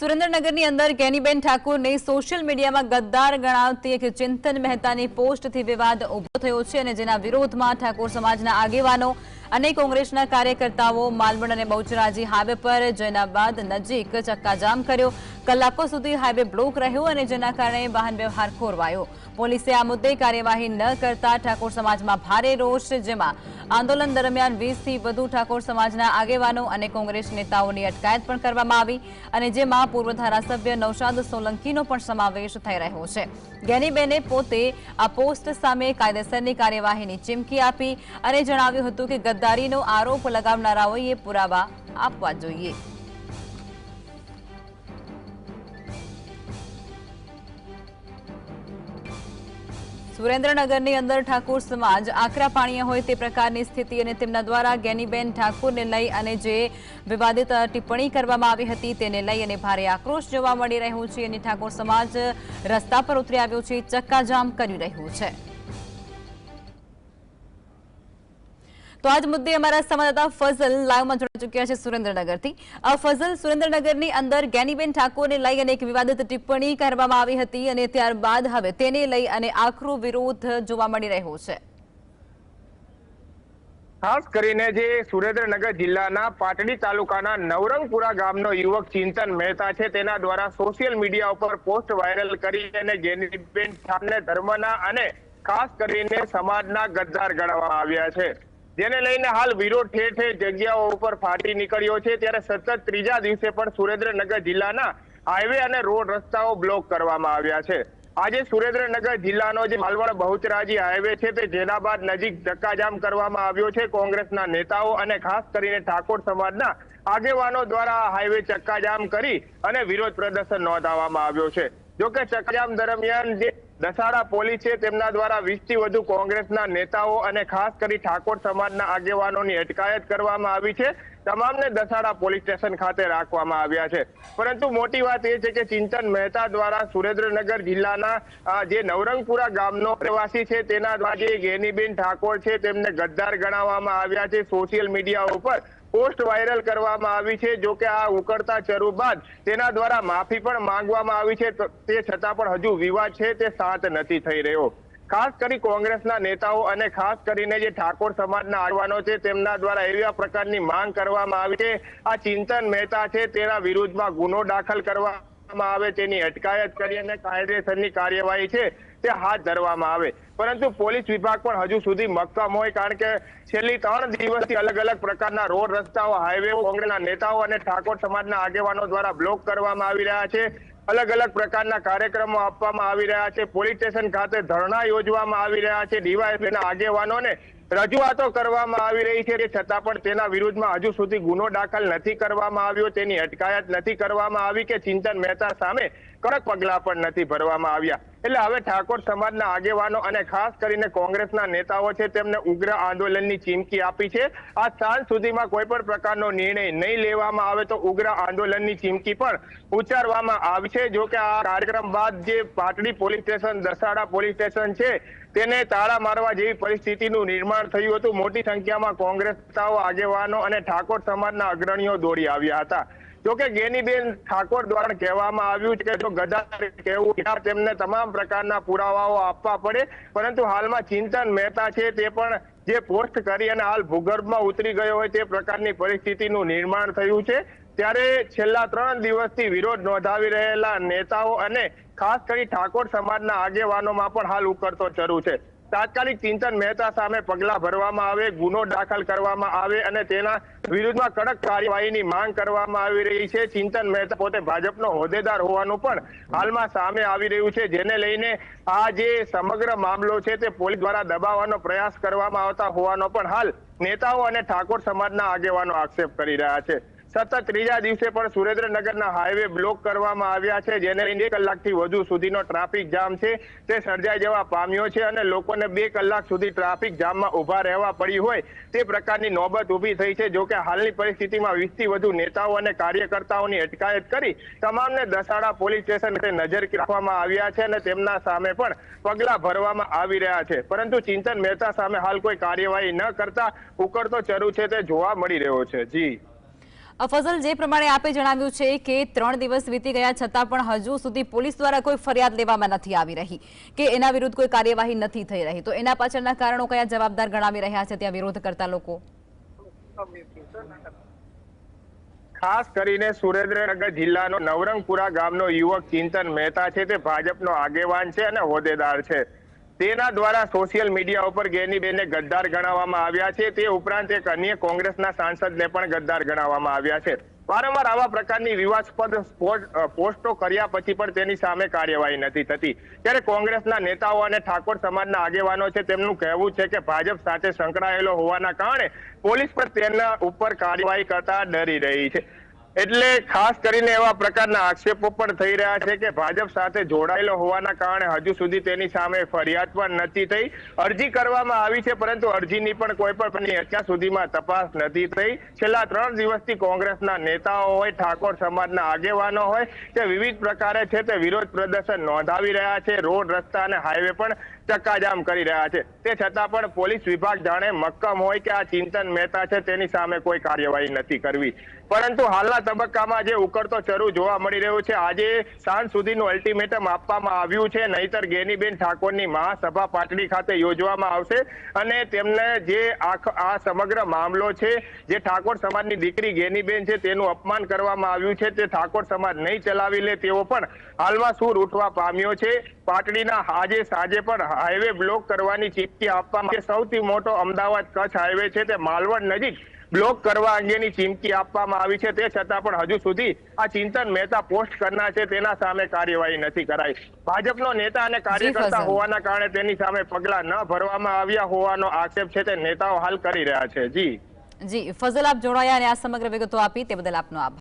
સુરેન્દ્રનગરની અંદર ગેનીબેન ઠાકુરને સોશિયલ મીડિયામાં ગદ્દાર ગણાવતી એક ચિંતન મહેતાની પોસ્ટથી વિવાદ ઊભો થયો છે અને જેના વિરોધમાં ઠાકોર સમાજના આગેવાનો અને કોંગ્રેસના કાર્યકર્તાઓ માલવણ અને બહુચરાજી હાઈવે પર જૈનાબાદ નજીક ચક્કાજામ કર્યો. કલાકો સુધી હાઈવે બ્લોક રહ્યો અને જેના કારણે વાહન વ્યવહાર ખોરવાયો. પોલીસે આ મુદ્દે કાર્યવાહી ન કરતા ઠાકોર સમાજમાં ભારે રોષ, જેમાં આંદોલન દરમિયાન વીસથી વધુ ઠાકોર સમાજના આગેવાનો અને કોંગ્રેસ નેતાઓની અટકાયત પણ કરવામાં આવી અને જેમાં પૂર્વ ધારાસભ્ય નૌશાદ સોલંકીનો પણ સમાવેશ થઈ રહ્યો છે. ગેનીબેને પોતે આ પોસ્ટ સામે કાયદેસરની કાર્યવાહીની ચીમકી આપી અને જણાવ્યું હતું કે ગદ્દારીનો આરોપ લગાવનારાઓએ પુરાવા આપવા જોઈએ. સુરેન્દ્રનગરની અંદર ઠાકોર સમાજ આકરા પાણીએ હોય તે પ્રકારની સ્થિતિ અને તેમના દ્વારા ગેનીબેન ઠાકોરને લઈ અને જે વિવાદિત ટિપ્પણી કરવામાં આવી હતી તેને લઈ અને ભારે આક્રોશ જોવા મળી રહ્યો છે અને ઠાકોર સમાજ રસ્તા પર ઉતરી આવ્યો છે, ચક્કાજામ કરી રહ્યું છે. તો આજ મુદ્દે અમારા સંવાદદાતા ફઝલ લાઈવમાં જોડાઈ ચૂક્યા છે સુરેન્દ્રનગરથી. ફઝલ, સુરેન્દ્રનગરની અંદર ગેનીબેન ઠાકોરને લઈ અને એક વિવાદિત ટિપ્પણી કરવામાં આવી હતી અને ત્યારબાદ હવે તેને લઈ અને આકરો વિરોધ જોવા મળી રહ્યો છે. ખાસ કરીને જે સુરેન્દ્રનગર જિલ્લાના પાટડી તાલુકાના નવરંગપુરા ગામનો યુવક ચિંતન મહેતા છે, તેના દ્વારા સોશિયલ મીડિયા ઉપર પોસ્ટ વાયરલ કરી અને ઠાકરને ધર્મના અને ખાસ કરીને સમાજના ગદ્દાર ગણવામાં આવ્યા છે. જેને લઈને હાલ વિરોધ ઠેર ઠેર જગ્યાઓ ઉપર ફાટી નીકળ્યો છે. ત્યારે સતત ત્રીજા દિવસે પણ સુરેન્દ્રનગર જિલ્લાના હાઈવે અને રોડ રસ્તાઓ બ્લોક કરવામાં આવ્યા છે. આજે સુરેન્દ્રનગર જિલ્લાનો જે માલવણ બહુચરાજી હાઈવે છે તે જેના બાદ નજીક ચક્કાજામ કરવામાં આવ્યો છે. કોંગ્રેસના નેતાઓ અને ખાસ કરીને ઠાકોર સમાજના આગેવાનો દ્વારા હાઈવે ચક્કાજામ કરી અને વિરોધ પ્રદર્શન નોંધાવવામાં આવ્યો છે. જોકે ચક્કાજામ દરમિયાન જે દસાડા પોલીસે તેમના દ્વારા વીસથી વધુ કોંગ્રેસના નેતાઓ અને ખાસ કરી ઠાકોર સમાજના આગેવાનોની અટકાયત કરવામાં આવી છે. તમામને દસાડા પોલીસ સ્ટેશન ખાતે રાખવામાં આવ્યા છે. પરંતુ મોટી વાત એ છે કે ચિંતન મહેતા દ્વારા સુરેન્દ્રનગર જિલ્લાના જે નવરંગપુરા ગામનો પ્રવાસી છે, તેના દ્વારા જે ગેનીબેન ઠાકોર છે, તેમને ગદ્દાર ગણાવવામાં આવ્યા છે. સોશિયલ મીડિયા ઉપર પોસ્ટ વાયરલ કરવામાં આવી છે, જો કે આ ઉકળતા ચરુ બાદ તેના દ્વારા માફી પણ માંગવામાં આવી છે. તે છતાં પણ હજુ વિવાદ છે, તે શાંત નથી થઈ રહ્યો. ખાસ કરી કોંગ્રેસના નેતાઓ અને ખાસ કરીને જે ઠાકોર સમાજના આગેવાનો છે, તેમના દ્વારા એવા પ્રકારની માંગ કરવામાં આવી છે. આ ચિંતન મહેતા છે, તેના વિરુદ્ધમાં ગુનો દાખલ કરવામાં આવે, તેની અટકાયત કરી અને કાયદેસરની કાર્યવાહી છે, તે હાથ ધરવામાં આવે. પરંતુ પોલીસ વિભાગ પણ હજુ સુધી મક્કમ હોય, કારણ કે છેલ્લી ત્રણ દિવસથી અલગ અલગ પ્રકારના રોડ રસ્તાઓ હાઈવે કોંગ્રેસના નેતાઓ અને ઠાકોર સમાજના આગેવાનો દ્વારા બ્લોક કરવામાં આવી રહ્યા છે. અલગ અલગ પ્રકારના કાર્યક્રમો આપવામાં આવી રહ્યા છે. પોલીસ સ્ટેશન ખાતે ધરણા યોજવામાં આવી રહ્યા છે. ડીવાયએસપીના આગેવાનોને રજૂઆતો કરવામાં આવી રહી છે છતાં પણ તેના વિરુદ્ધમાં હજુ સુધી ગુનો દાખલ નથી કરવામાં આવ્યો, તેની અટકાયત નથી કરવામાં આવી કે ચિંતન મહેતા સામે કડક પગલા પણ નથી ભરવામાં આવ્યા. એટલે હવે ઠાકોર સમાજના આગેવાનો અને ખાસ કરીને કોંગ્રેસના નેતાઓ છે, તેમને ઉગ્ર આંદોલનની ચીમકી આપી છે. આ સાંજ સુધીમાં કોઈ પણ પ્રકારનો નિર્ણય નહીં લેવામાં આવે તો ઉગ્ર આંદોલનની ચીમકી પણ ઉચ્ચારવામાં આવશે. જો કે આ કાર્યક્રમ બાદ જે Patdi police station, Dasada police station છે તેને તાળા મારવા જેવી પરિસ્થિતિનું નિર્માણ થયું હતું. મોટી સંખ્યામાં કોંગ્રેસ નેતાઓ આગેવાનો અને ઠાકોર સમાજના અગ્રણીઓ દોડી આવ્યા હતા. જોકે ગેનીબેન ઠાકોર દ્વારા કહેવામાં આવ્યું છે કે જો ગદ્દાર કહેવું તેમને તમામ પ્રકારના પુરાવાઓ આપવા પડે, પરંતુ હાલમાં ચિંતન મહેતા છે તે પણ જે પોસ્ટ કરી અને હાલ ભૂગર્ભમાં ઉતરી ગયો હોય તે પ્રકારની પરિસ્થિતિનું નિર્માણ થયું છે. ત્યારે છેલ્લા ત્રણ દિવસથી વિરોધ નોંધાવી રહેલા નેતાઓ અને ખાસ કરી ઠાકોર સમાજના આગેવાનોમાં પણ હાલ ઉકળતો ચરુ છે. તાત્કાલિક ચિંતન મહેતા સામે પગલા ભરવામાં આવે, ગુનો દાખલ કરવામાં આવે અને તેના વિરુદ્ધમાં કડક કાર્યવાહીની માંગ કરવામાં આવી રહી છે. ચિંતન મહેતા પોતે ભાજપનો હોદ્દેદાર હોવાનું પણ હાલમાં સામે આવી રહ્યું છે. જેને લઈને આ જે સમગ્ર મામલો છે તે પોલીસ દ્વારા દબાવવાનો પ્રયાસ કરવામાં આવતા હોવાનો પણ હાલ નેતાઓ અને ઠાકોર સમાજના આગેવાનો આક્ષેપ કરી રહ્યા છે. સતત ત્રીજા દિવસે પણ સુરેન્દ્રનગરના હાઈવે બ્લોક કરવામાં આવ્યા છે, જેને એક કલાકથી વધુ સુધીનો ટ્રાફિક જામ છે. તે સર્જાઈ જવા પામ્યો છે અને લોકોને બે કલાક સુધી ટ્રાફિક જામમાં ઊભા રહેવા પડી હોય તે પ્રકારની નોબત ઊભી થઈ છે. જોકે હાલની પરિસ્થિતિમાં વીસથી વધુ નેતાઓ અને કાર્યકર્તાઓની અટકાયત કરી તમામને દસાડા પોલીસ સ્ટેશન નજર રાખવામાં આવ્યા છે અને તેમના સામે પણ પગલા ભરવામાં આવી રહ્યા છે. પરંતુ ચિંતન મહેતા સામે હાલ કોઈ કાર્યવાહી ન કરતા ઉકળતો ચરુ છે તે જોવા મળી રહ્યો છે. જી. અ, ફઝલ જે પ્રમાણે આપે જણાવ્યું છે કે ત્રણ દિવસ વીતી ગયા છતાં પણ હજુ સુધી પોલીસ દ્વારા કોઈ ફરિયાદ લેવામાં નથી આવી રહી કે એના વિરુદ્ધ કોઈ કાર્યવાહી નથી થઈ રહી. તો એના પાછળના કારણો કયા જવાબદાર ગણાવી રહ્યા છે ત્યાં વિરોધ કરતા લોકો? ખાસ કરીને સુરેન્દ્રનગર જિલ્લાનો નવરંગપુરા ગામનો યુવક ચિંતન મહેતા છે. તે ભાજપનો આગેવાન છે અને હોદ્દેદાર છે. તેના દ્વારા સોશિયલ મીડિયા ઉપર ગેનીબેનને ગદ્દાર ગણાવવામાં આવ્યા છે. તે ઉપરાંત એક અન્ય કોંગ્રેસના સાંસદને પણ ગદ્દાર ગણાવવામાં આવ્યા છે. વારંવાર આવા પ્રકારની વિવાદસ્પદ પોસ્ટો કર્યા પછી પણ તેની સામે કાર્યવાહી નથી થતી. ત્યારે કોંગ્રેસના નેતાઓ અને ઠાકોર સમાજના આગેવાનો છે તેમનું કહેવું છે કે ભાજપ સાથે સંકળાયેલો હોવાના કારણે પોલીસ પર તેના ઉપર કાર્યવાહી કરતા ડરી રહી છે. એટલે ખાસ કરીને એવા પ્રકારના આક્ષેપો પણ થઈ રહ્યા છે કે ભાજપ સાથે જોડાયેલો હોવાના કારણે હજુ સુધી તેની સામે ફરિયાદ પણ નથી થઈ. અરજી કરવામાં આવી છે, પરંતુ અરજીની પણ કોઈ પણ અત્યાર સુધીમાં તપાસ નથી થઈ. છેલ્લા ત્રણ દિવસથી કોંગ્રેસના નેતાઓ હોય, ઠાકોર સમાજના આગેવાનો હોય, તે વિવિધ પ્રકારે છે તે વિરોધ પ્રદર્શન નોંધાવી રહ્યા છે. રોડ, રસ્તા અને હાઈવે પણ ચક્કાજામ કરી રહ્યા છે. તે છતાં પણ પોલીસ વિભાગ જાણે મક્કમ હોય કે આ ચિંતન મહેતા છે તેની સામે કોઈ કાર્યવાહી નથી કરવી. પરંતુ હાલના તબક્કામાં જે ઉકળતો ચરુ જોવા મળી રહ્યો છે, આજે સાંજ સુધીનું અલ્ટિમેટમ આપવામાં આવ્યું છે. નહીતર ગેનીબેન ઠાકોરની મહાસભા પાટડી ખાતે યોજવામાં આવશે અને તેમને જે આ સમગ્ર મામલો છે, જે ઠાકોર સમાજની દીકરી ગેનીબેન છે તેનું અપમાન કરવામાં આવ્યું છે, તે ઠાકોર સમાજ નહીં ચલાવી લે તેવો પણ હાલમાં સૂર ઉઠવા પામ્યો છે. પાટડીના આજે સાંજે પણ હાઈવે બ્લોક કરવાની ચીમકી આપવામાં સૌથી મોટો અમદાવાદ કચ્છ હાઈવે છે તે માલવણ નજીક બ્લોક કરવા અંગેની ચીમકી આપવામાં આવી છે. તે છતાં પણ હજુ સુધી આ ચિંતન મહેતા પોસ્ટ કરનાર છે. તેના સામે કાર્યવાહી નથી કરાઈ. ભાજપનો નેતા અને કાર્યકર્તા હોવાના કારણે તેની સામે પગલા ન ભરવામાં આવ્યા હોવાનો આક્ષેપ છે તે નેતાઓ હાલ કરી રહ્યા છે. જી. જી ફઝલ આપ જોડાયા અને આ સમગ્ર વિગતો આપી તે બદલ આપનો આભાર.